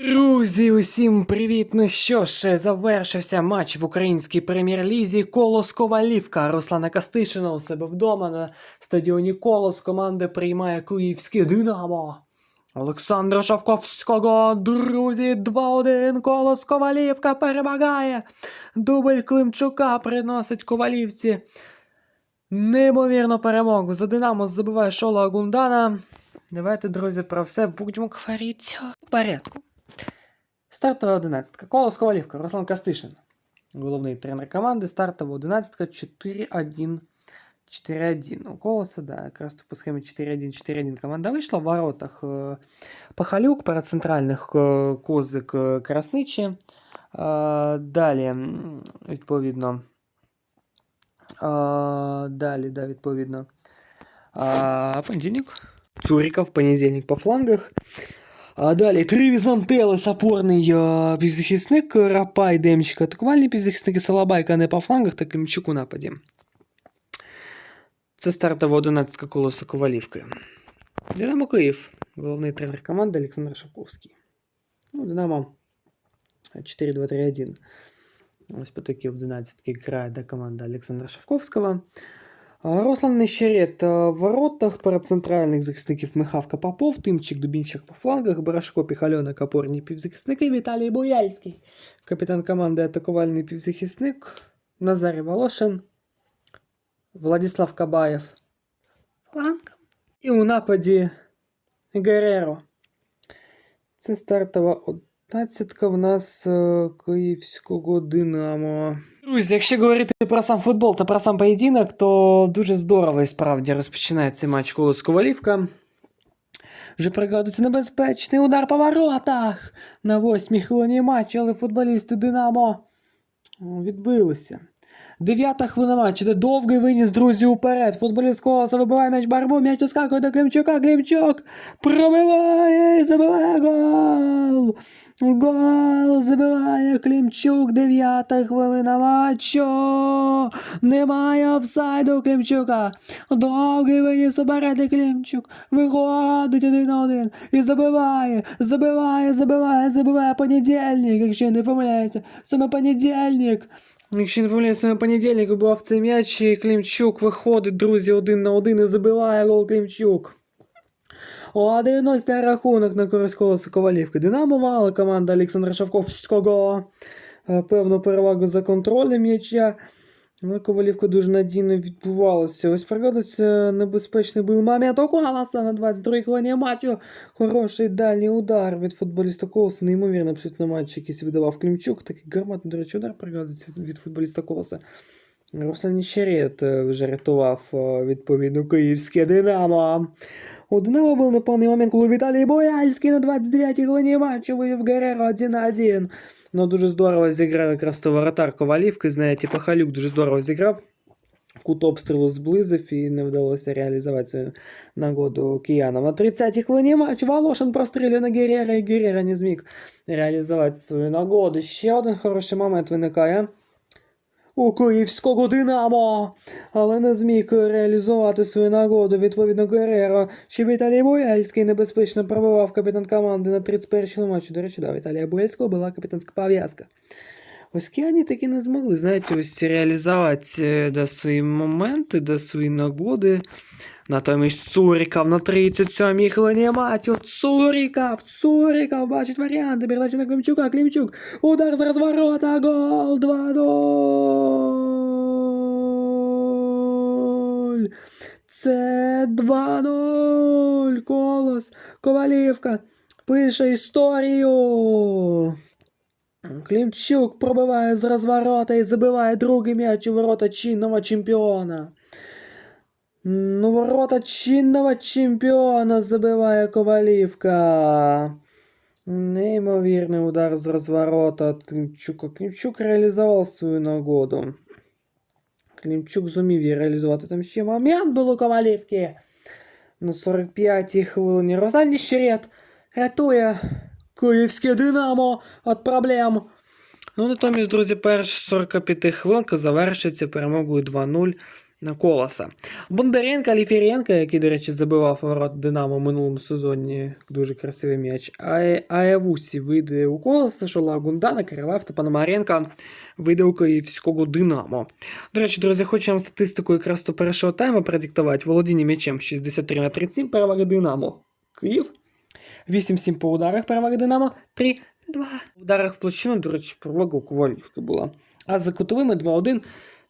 Друзі, усім привіт! Ну що ж, завершився матч в українській прем'єр-лізі Колос Ковалівка. Руслана Кастишина у себе вдома на стадіоні Колос команда приймає Київське Динамо. Олександра Шавковського, друзі, 2-1, Колос Ковалівка перемагає. Дубль Климчука приносить Ковалівці. Неймовірну перемогу. За Динамо забиває Шола Гундана. Давайте, друзі, про все будемо говорити в порядку. Стартова одинадцятка. Колос Ковалівка, Руслан Кастишин. Головний тренер команди. Стартова одинадцятка 4-1. 4-1. У Колоса, да, якраз по схемі 4-1-4-1 команда вийшла. В воротах е, Пахалюк, перед центральних е, Козик е, Красничі. Е, Далі, м, відповідно. е, Далі, да, відповідно. А, Понедільник. Цуриков, понедільник по флангах. А далі Трівіс Антелес, опорний е, півзахисник, Рапай, Демчик, атакувальний півзахисник і Салабайка не по флангах, та Климчук у нападі. Це стартова 11 колоса Ковалівки. Динамо Київ, головний тренер команди Олександр Шавковський. Ну, Динамо 4-2-3-1. Ось по такій 11 грає да, команда Олександра Шавковського. Руслан Нещерет в воротах, перед центральних захисників Михавка Попов, Тимчик Дубінчик по флангах, Барашко Піхальонок, опорні півзахисники, Віталій Бояльський, капітан команди атакувальний півзахисник, Назарій Волошин, Владислав Кабаєв флангом. І у нападі Гереро. Це стартова одинадцятка в нас е, київського Динамо. Друзі, якщо говорити про сам футбол та про сам поєдинок, то дуже здорово і справді розпочинається матч Колос Ковалівка. Вже пригадується небезпечний удар по воротах на восьмій хвилині матчу, але футболісти Динамо відбилися. Дев'ята хвилина матчу, де довгий виніс друзі уперед. Футболіст Колоса вибиває м'яч барбу, м'яч доскакує до Климчука, Климчук пробиває і забиває гол. Гол забиває Климчук, дев'ята хвилина матчу. Немає офсайду у Климчука. Довгий виніс уперед і Климчук. Виходить один на один і забиває, забиває, забиває, забиває понедільник, якщо я не помиляюся. Саме понедільник. Якщо не помиляюся, саме понедільник був цей м'яч, і Климчук виходить, друзі, один на один і забиває гол Климчук. 1-0 рахунок на користь колоса Ковалівки. Динамо мала команда Олександра Шавковського. Е, Певну перевагу за контролем м'яча. Але Ковалівка дуже надійно відбувалася. Ось пригодиться небезпечний був момент у Колоса на 22-й хвилині матчу. Хороший дальній удар від футболіста Колоса. Неймовірно абсолютно матч, якийсь видавав Клімчук. Такий гарматний, до речі, удар пригодиться від, футболіста Колоса. Руслан Ніщерет е, вже рятував е, відповідно київське Динамо. У Динамо був неповний момент, коли Віталій Бояльський на 29-й хвилині матчу вивів Гереро 1-1. Ну, дуже здорово зіграв якраз то воротар Ковалівки, знаєте, Пахалюк дуже здорово зіграв. Кут обстрілу зблизив і не вдалося реалізувати свою нагоду киянам. На 30-й хвилині матчу Волошин прострілює на Герера, і Герера не зміг реалізувати свою нагоду. Ще один хороший момент виникає У київського Динамо, але не зміг реалізувати свою нагоду. Відповідно, Гереро, що Віталій Бояльський небезпечно пробивав капітан команди на 31-му матчі. До речі, да, Віталія Бояльського була капітанська пов'язка. Ось таки не змогли, знаєте, ось реалізувати е, да, свої моменти, да, свої нагоди. Натомість Цуріков на 37-й хвилині матчу. Цуріков, Цуріков бачить варіанти. Передача на Климчука, Климчук. Удар з розворота, гол 2-0. Це 2-0. Колос, Ковалівка пише історію. Климчук пробиває з розворота і забиває другий м'яч у ворота чинного чемпіона. Ну, ворота чинного чемпіона забиває Ковалівка. Неймовірний удар з розворота від Климчука. Климчук реалізував свою нагоду. Климчук зумів її реалізувати. Там ще момент був у Ковалівки. На 45-й хвилині Руслан Ніщерет рятує Київське Динамо від проблем. Ну, натомість, друзі, перша 45 хвилинка завершиться перемогою 2-0 на колоса. Бондаренко, Ліфіренко, який, до речі, забивав ворот Динамо в минулому сезоні, дуже красивий м'яч. А Аявусі вийде у колоса, Шола Гундана, Криваєв та Пономаренко вийде у київського Динамо. До речі, друзі, хочу вам статистику якраз до першого тайму продиктувати. Володіння м'ячем 63 на 37, перевага Динамо. Київ. 8-7 по ударах, перевага Динамо. 3-2. В ударах в площину, до речі, перевага у Ковалівки була. А за кутовими 2-1.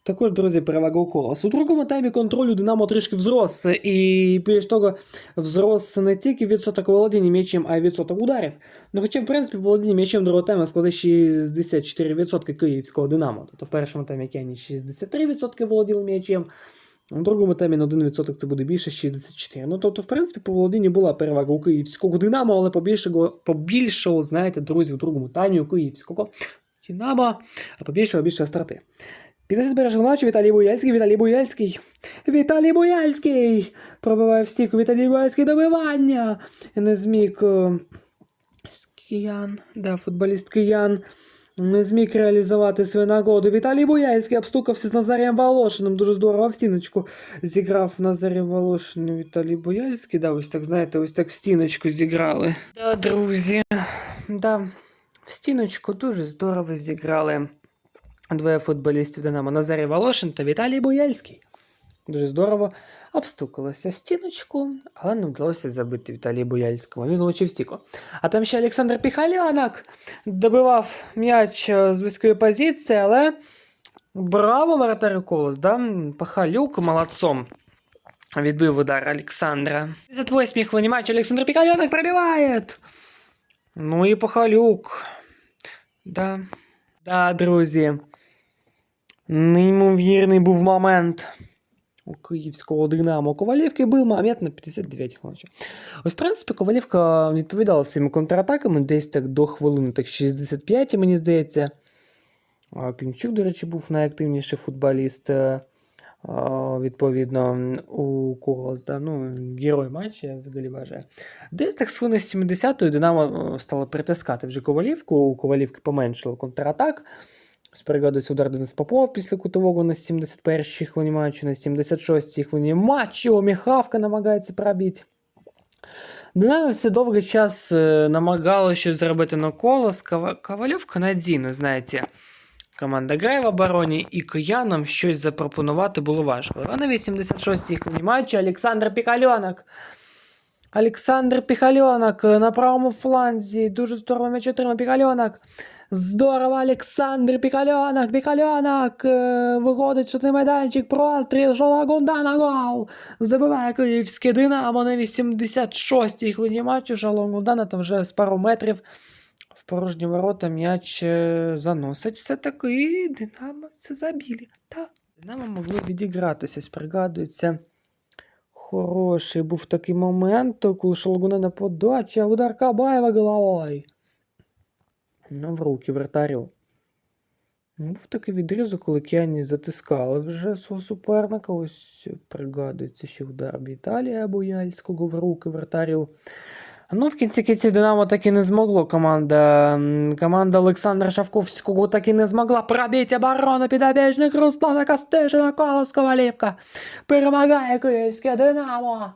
Також, друзі, перевага у колос. У другому таймі контролю Динамо трішки взрос. І більш того, взрос не тільки відсоток володіння м'ячем, а й відсоток ударів. Ну, хоча, в принципі, володіння м'ячем другого тайму складе 64% київського Динамо. Тобто в першому таймі Кені 63% володіли м'ячем. У другому таймі на 1% це буде більше 64. Ну, тобто, в принципі, по володінню була перевага у київського Динамо, але побільшого, побільшого, знаєте, друзі, у другому таймі у київського Динамо, а побільшого більше остроти. 50 бережного матчу Віталій Буяльський, Віталій Буяльський. Віталій Буяльський! Пробиває в стійку Віталій Буяльський добивання. Не зміг е, киян, да, футболіст киян. Не зміг реалізувати свою нагоду. Віталій Буяльський обстукався з Назарієм Волошиним. Дуже здорово в стіночку зіграв Назарій Волошин Віталій Буяльський. Да, ось так, знаєте, ось так в стіночку зіграли. Да, друзі. Да, в стіночку дуже здорово зіграли двоє футболістів Динамо Назарій Волошин та Віталій Буяльський. Дуже здорово обстукалося в стіночку, але не вдалося забити Віталію Буяльському. Він влучив стіку. А там ще Олександр Піхальонок добивав м'яч е, з близької позиції, але браво воротарю колос, да? Пахалюк молодцом. Відбив удар Олександра. 58 хвилині матчу Олександр Піхальонок пробиває. Ну і Пахалюк. Да. Да, друзі. Неймовірний був момент київського Динамо. Ковалівки був момент на 59 хвилин. Ось, в принципі, Ковалівка відповідала своїми контратаками десь так до хвилини, так 65, мені здається. Клімчук, до речі, був найактивніший футболіст. е, Відповідно, у когось, да, ну, герой матчу, я взагалі вважаю. Десь так з хвилини 70-ї Динамо стало притискати вже Ковалівку, у Ковалівки поменшило контратак. Спригадується удар Денис Попов після кутового на 71-й хвилині матчу, на 76-й хвилині матчу. Міхавка намагається пробити. Динамо все довгий час е, намагалося щось зробити на колос. Кова- Ковальовка надійно, знаєте, команда грає в обороні, і киянам щось запропонувати було важко. А на 86-й хвилині матчу Олександр Пікальонок. Олександр Піхальонок е, на правому фланзі. Дуже здорово м'яч отримав Піхальонок. Здорово, Олександр Пікальонок, Пікальонок. е, Виходить штатний майданчик, простріл, Жола Гунда на гол. Забиває київське Динамо на 86-й хвилині матчу. Жало Гундана там вже з пару метрів в порожні ворота м'яч заносить. Все-таки і Динамо це забілі. Та. Динамо могли відігратися, пригадується. Хороший був такий момент, коли Шалгунена подача, удар Кабаєва головою. Ну, в руки вратарю. Ну, Був такий відрізок, коли Кіані затискали вже свого суперника. Ось пригадується, що удар Віталія Бояльського в руки вратарю. Ну, в кінці кінці Динамо так і не змогло. Команда, команда Олександра Шавковського так і не змогла пробити оборону підобіжних Руслана Костишина, Колос Ковалівка. Перемагає київське Динамо.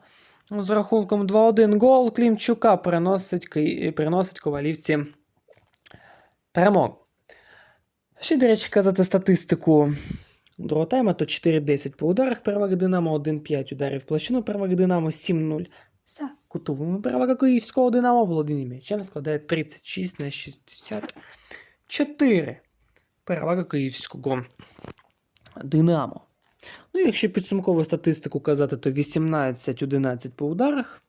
З рахунком 2-1 гол Клімчука приносить, приносить Ковалівці перемогу. Ще, до речі, казати статистику другого тайма, то 4-10 по ударах перевага Динамо, 1-5 ударів площину перевага Динамо, 7-0 за кутовими перевага київського Динамо володіння м'ячем складає 36 на 64. Перевага київського Динамо. Ну, якщо підсумкову статистику казати, то 18-11 по ударах.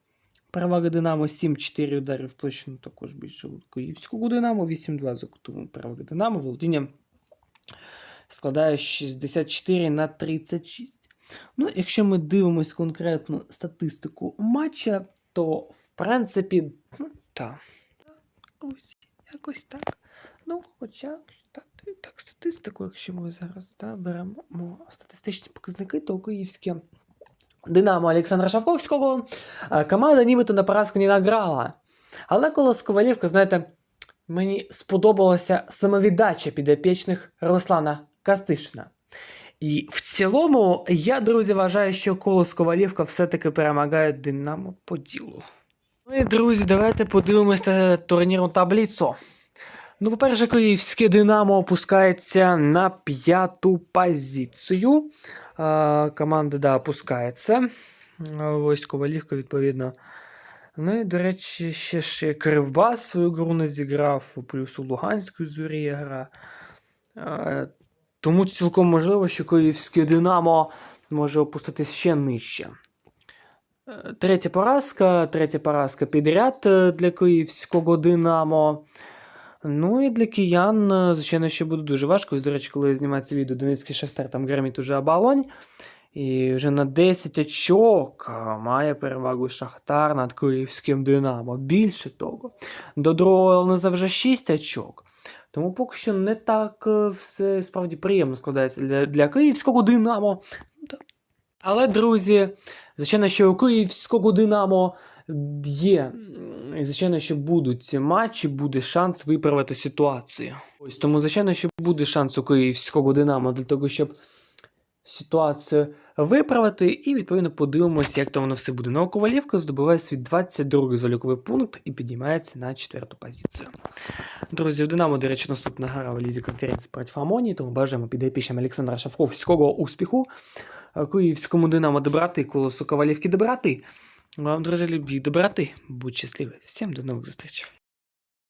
Перевага Динамо 7-4 ударів площину також більше у Динамо, 8-2 за кутовими перевага Динамо, володіння складає 64 на 36. Ну, якщо ми дивимось конкретну статистику матча, то в принципі, ну, так. Ось, якось так. Ну, хоча так, так, статистику, якщо ми зараз да, беремо статистичні показники, то київське Динамо Олександра Шавковського команда нібито на поразку не награла. Але коло Ковалівка, знаєте, мені сподобалася самовіддача підопічних Руслана Кастишина. І в цілому, я, друзі, вважаю, що колос Ковалівка все-таки перемагає Динамо по ділу. Ну і друзі, давайте подивимося турнірну таблицю. Ну, по-перше, київське Динамо опускається на п'яту позицію. А, команда, да, опускається. Ось Ковалівка, відповідно. Ну і, до речі, ще ще Кривбас свою гру не зіграв, плюс у Луганську зорі гра. Тому цілком можливо, що київське Динамо може опуститись ще нижче. Е, Третя поразка, третя поразка підряд е, для київського Динамо. Ну і для киян, е, звичайно, що буде дуже важко. До речі, коли знімається відео Донецький Шахтар, там гремить уже оболонь. І вже на 10 очок має перевагу Шахтар над київським Динамо. Більше того, до другого Елнеза вже 6 очок. Тому поки що не так е, все справді приємно складається для, для київського Динамо. Але, друзі, звичайно, що у київського Динамо є. І, звичайно, що будуть ці матчі, буде шанс виправити ситуацію. Ось тому, звичайно, що буде шанс у київського Динамо для того, щоб ситуацію виправити, і відповідно подивимося, як то воно все буде. Ну, здобуває свій 22-й заліковий пункт і підіймається на четверту позицію. Друзі, в Динамо, до речі, наступна гра в лізі конференції проти Амонії, тому бажаємо підопічним Олександра Шавковського успіху. Київському Динамо доброти, колосу Ковалівки доброти. Вам, друзі, любві доброти. Будь щасливі. Всім до нових зустрічей.